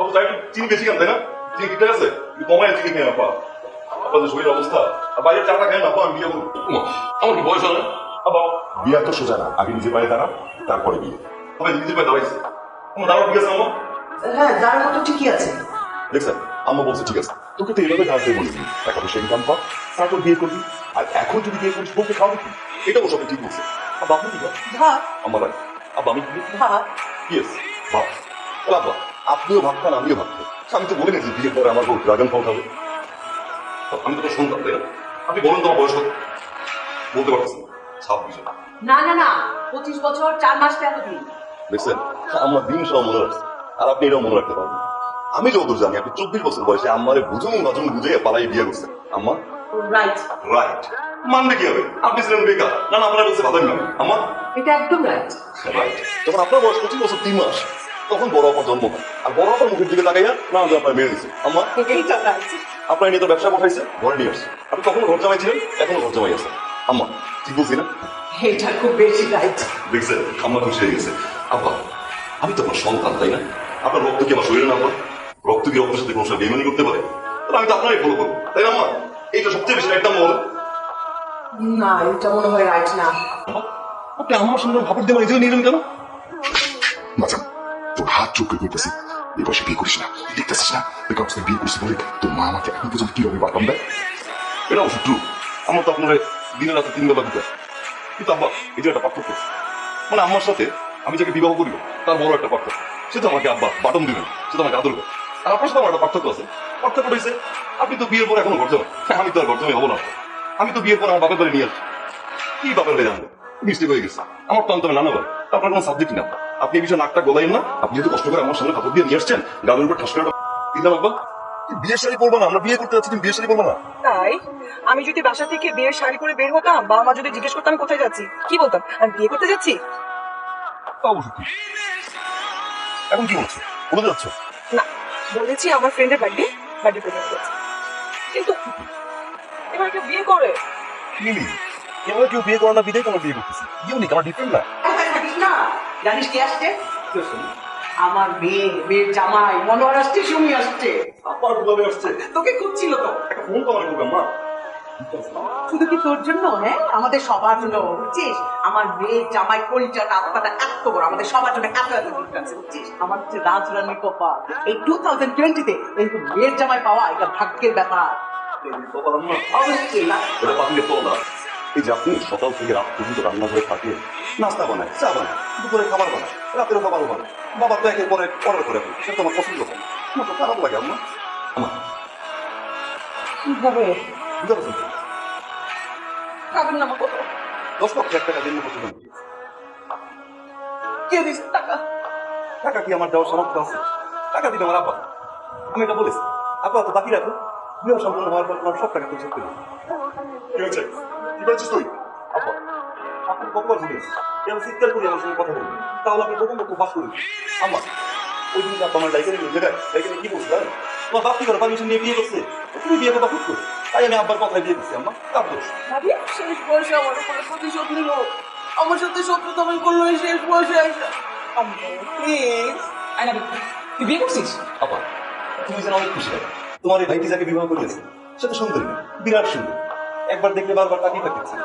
আপা চাই একটু চিনি বেশি খান তাই না? চিনি ঠিক আছে? কমায় চিনি খেয়ে আপা। আপনাদের শরীরের অবস্থা। আর বাইরে চাটা খায় না আপা আমি বিয়ে করব। আমার কি বয়স হয় না আপা বিয়া তো সোজা না। আগে নিজে পায়ে দাঁড়া তারপরে বিয়ে। আমি নিজে পায়ে দাঁড়াইছি। আমার দাঁড়ানো ঠিক আছে আমার হ্যাঁ দাঁড়ানো তো ঠিকই আছে। দেখছেন আম্মা বলছে ঠিক আছে তোকে তো এইভাবে দাঁড়াতে বলিনি। টাকা পয়সা ইনকাম কর তারপর বিয়ে করবি। আর এখন যদি বিয়ে করিস বউকে খাওয়াবি কি? এটা ও সবাই ঠিক বলছে। আব্বা আপনি কি আমার আব্বা আমি কি ইয়েস আব্বা আপনিও ভাবতেন আমিও ভাবতেন আমি তো বলে গেছি বিয়ের পরে আমার বউ ড্রাগন ফল খাবে আমি তো শুনতাম তাই না আপনি বলুন তো আমার বয়স কত? বলতে পারতেছেন ছাব্বিশ না না না পঁচিশ বছর চার মাস দিন দেখছেন? আমার দিন সব মনে রাখছে। আর আপনি এটাও মনে রাখতে পারবেন আমি যতদূর জানি আপনি চব্বিশ বছর বয়সে আমারে বুঝুন বাজুন বুঝে পালাই বিয়ে করছেন। আম্মা? রাইট রাইট মানবে কি হবে? আপনি ছিলেন বেকার। না না আপনার ভাবেন না আমার এটা একদম রাইট রাইট যখন আপনার বয়স পঁচিশ বছর তিন মাস। তখন বড় অপার জন্ম হয়। আর বড় অপার মুখের দিকে তাকাইয়া না যে আপনার মেরে দিচ্ছে আম্মা রাইট আপনার নিয়ে তো ব্যবসা পাঠাইছে ঘরে নিয়ে আসছে। আপনি তখন ঘর জামাই ছিলেন? এখনও ঘর জামাই আছে। আম্মা ঠিক বলছি না? এটা খুব বেশি রাইট দেখছেন আমরা খুশি হয়ে গেছে। আব্বা আমি তো আপনার সন্তান তাই না? আপনার রক্ত কি আমার শরীরে না আপনার রক্ত কি রক্তের সাথে কোনো সময় বেমানি করতে পারে? তাহলে আমি তো আপনারই ফলো করব তাই না আমার এইটা সবচেয়ে বেশি একটা মনে না এটা মনে হয় রাইট না। আপনি আমার সঙ্গে ভাবর দিয়ে নিজেও নিলেন কেন? বাঁচান হাত চোখ করে করতেছি এই বয়সে বিয়ে করিস না। দেখতেছিস না? কাউকে সাথে বিয়ে করিস বলে তোর মা আমাকে এখন পর্যন্ত কীভাবে বাতাম দেয়? এটা অবশ্য ট্রু আমার তো আপনার দিনে রাতে তিন বেলা দিতে কিন্তু আব্বা এই যে একটা পার্থক্য। মানে আমার সাথে আমি যাকে বিবাহ করিব, তার বড় একটা পার্থক্য। সে তো আমাকে আব্বা, বাটন দিবেন সে তো আমাকে আদর করে। আর আপনার সাথে আমার একটা পার্থক্য আছে। পার্থক্য হয়েছে আপনি তো বিয়ের পর এখনও ঘর যাবেন আমি তো আর ঘর জমে হব না। আমি তো বিয়ের পর আমার বাপের বাড়ি নিয়ে আসছি কি বাপের বাড়ি জানব মিস্টেক হয়ে গেছে। আমার তো আমি নানা ভাই আপনার কোনো সাবজেক্ট না আপনি এই বিষয়ে নাকটা গলাইন না। আপনি যদি কষ্ট করে আমার সামনে কাপড় দিয়ে নিয়ে আসছেন গালের উপর ঠাস করে দিলাম আব্বা বিয়ে শাড়ি করব না আমরা বিয়ে করতে যাচ্ছি তুমি বিয়ে শাড়ি করব না। তাই? আমি যদি বাসা থেকে বিয়ের শাড়ি করে বের হতাম মা যদি জিজ্ঞেস করতাম কোথায় যাচ্ছি? কি বলতাম? আমি বিয়ে করতে যাচ্ছি? এখন কি বলছো? বলে যাচ্ছ? না বলেছি আমার ফ্রেন্ডের বার্থডে বার্থডে প্রেজেন্ট করছি। কিন্তু এবার কেউ বিয়ে করে? এভাবে কেউ বিয়ে করে না বিদায় তোমার বিয়ে করতেছি। ইউনিক আমার ডিফারেন্ট না? জানিস কি আসছে? আমার মেয়ে মেয়ের জামাই মনোহর আসছে সুমি আসছে। আবার আসছে। তোকে খুঁজছিল তো। একটা ফোন তো আমার মা। শুধু কি তোর জন্য হ্যাঁ? আমাদের সবার জন্য বুঝছিস? আমার মেয়ের জামাই আত্মাটা এত বড় আমাদের সবার জন্য এত এত গিফট আছে বুঝছিস? আমার হচ্ছে রাজরানী কপা এই টু থাউজেন্ড টোয়েন্টিতে এরকম মেয়ের জামাই পাওয়া এটা ভাগ্যের ব্যাপার। অবশ্যই না। এই যে আপনি সকাল থেকে রাত পর্যন্ত রান্না করে থাকেন নাস্তা বানায় চা বানায় দুপুরে খাবার বানায় রাতের খাবার বানায়। বাবা তো একের পরে অর্ডার করে আপনি সেটা আমার পছন্দ হয়। আমার তো খারাপ লাগে আম্মা। আমার কীভাবে? খাবেন না কত দশ লক্ষ এক টাকা দিন পর্যন্ত কে দিস টাকা। টাকা কি আমার দেওয়ার সামর্থ্য আছে? টাকা দিতে আমার আব্বা। আমি এটা বলেছি। আব্বা তো বাকি রাখো। বিবাহ সম্পন্ন হওয়ার পর তোমার সব টাকা পরিশোধ করে দেবো। কি হয়েছে কি বলছিস তুই আব্বা আপনি কতবার শুনেছি এবার চিৎকার করে আমার সঙ্গে কথা বলবেন তাহলে আপনি আম্মা ওই দিন আব্বা আমার ডাইকে নিয়ে জায়গায় ডাইকে কি বলছে জানেন? তোমার বাপ কি করে? পারমিশন নিয়ে বিয়ে করছে? তুমি বিয়ে কথা করে তাই আমি আব্বার কথায় বিয়ে করছি আম্মা। তার দোষ? ভাবি শেষ বয়সে আমার উপরে প্রতিশোধ নিল আমার সাথে করল শেষ বয়সে প্লিজ তুই বিয়ে করছিস? আপা তুমি যেন অনেক খুশি তোমার এই ভাইটি যাকে বিবাহ করিয়েছে সে তো সুন্দরী বিরাট সুন্দর। একবার দেখলে বারবার তাকিয়ে থাকতেছে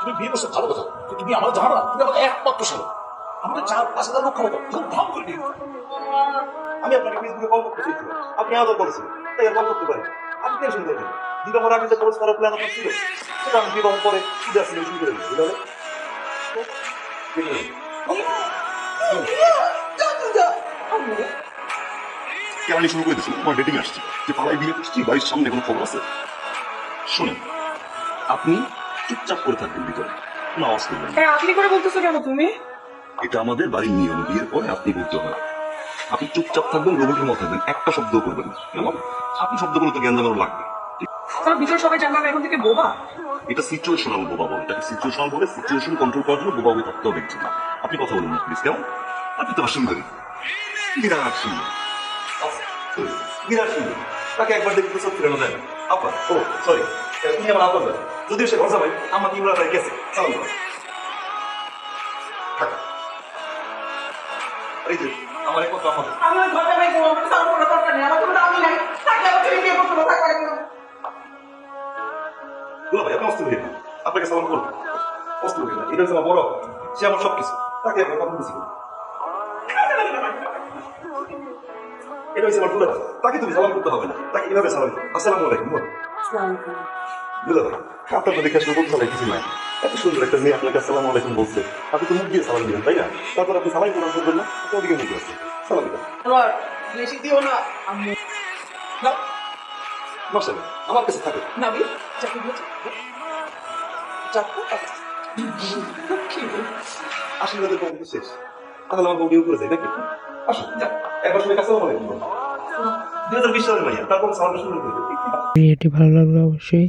তুমি বিয়ে করছ, ভালো কথা। তুমি আমার জানো না, তুমি আমার একমাত্র ছিল আমাদের চার পাঁচ হাজার লক্ষ তুমি ভাব করে আমি আপনাকে ফেসবুকে কল করতে চেয়েছিলাম আপনি আদর করেছিলেন তাই কল করতে পারেন আপনি টেনশন করবেন বিবাহের আগে যে খরচ করার প্ল্যান আপনার ছিল। সেটা আমি বিবাহ পরে সুদে আসলে শুরু করে দিই বুঝলে কেমনি শুরু করে দিয়েছিল তোমার ডেটিং আসছে। যে পালাই বিয়ে করছি, বাড়ির সামনে কোনো খবর আছে? শুনেন। আপনি চুপচাপ করে থাকবেন ভিতরে। কোনো আওয়াজ করবেন না। হ্যাঁ আপনি করে বলতেছো কেন তুমি? এটা আমাদের বাড়ির নিয়ম বিয়ের পরে আপনি করতে হয় আপনি চুপচাপ থাকবেন রোবটের মতো থাকবেন একটা শব্দ করবেন না। কেমন? আপনি শব্দ করলে তো জ্ঞান জানানো লাগবে। ভিতরে সবাই জানবে আমি এখন থেকে বোবা? এটা সিচুয়েশনাল বোবা বলে। এটাকে সিচুয়েশনাল বলে সিচুয়েশন কন্ট্রোল করার জন্য বোবা হয়ে থাকতে হবে একটু। আপনি কথা বলুন প্লিজ কেমন? আপনি তো সুন্দরী বিরাট সুন্দর। বিরাট সুন্দর। তাকে একবার দেখতে চোখ ফিরানো যায় না। আপা ও সরি তুমি আমার আপা যদিও সে ঘর যাবে আমার ইমরান ভাই গেছে। চলো। আমার এক কথা ভাই আপনাকে সালাম করুন অস্থির না এটা হচ্ছে আমার বড় সে আমার সব কিছু তাকে এটা হচ্ছে আমার তাকে তুমি সালাম করতে হবে না। তাকে এভাবে সালাম আসসালামু আলাইকুম। আসসালামু আলাইকুম। আপনার তো দেখে আসলে বলতে হবে কিছু নাই। এত সুন্দর একটা মেয়ে আপনাকে আসসালামু আলাইকুম বলছে। আপনি তো মুখ দিয়ে সালাম দিবেন তাই না? তারপর আপনি সালাম প্রদান করবেন না আপনি ওদিকে মুখ আছে। সালাম বেশি দিও না আমার কাছে থাকে। নাবি চাকরি দিয়েছে চাকরি? কি আসলে তাদের বন্ধু শেষ। তাহলে আমার বউকে উপরে যাই নাকি? আসুন একবার সবাই কাছে আমার দুই হাজার বিশ সালের মাইয়া তারপর শুরু ভিডিওটি ভালো লাগলে অবশ্যই